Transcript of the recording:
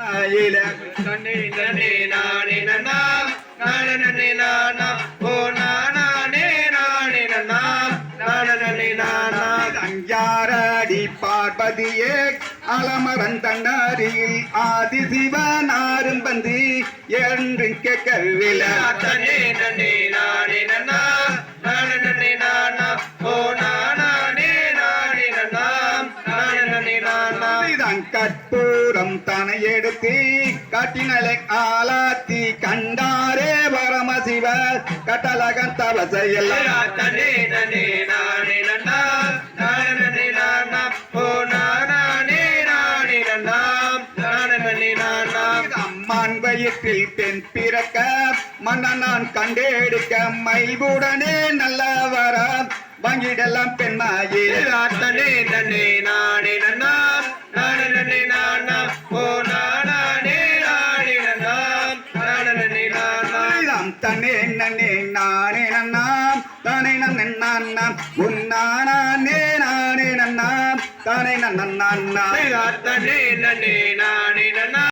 மயில நன்னே நன்னே நானே நன்னா நான நன்னே நானா ஓ நானே நானே நன்னா நான நன்னே நானா. அஞ்சாரடி பார்ப்பதியே அலமரன் ஆதி சிவனாரும் பந்தி என்று கேட்கவில்ல. நன்னே நன்னே கற்பூரம் தனை எடுத்து காட்டினலை ஆலாத்தி கண்டாரே பரமசிவ கட்டலகன் நானா அம்மான் வயிற்றில் பெண் பிறக்க மன்னன் நான் கண்டெடுக்க மைவுடனே நல்லவர வாங்கிடலாம் பெண்மாயே தனே நாம் நன்னே நானே நன்னாம் தானே நன்னே உன்னானே நானே நன்னாம் தானே நன்னாம். தன்னே நன்னே நானே நன்னா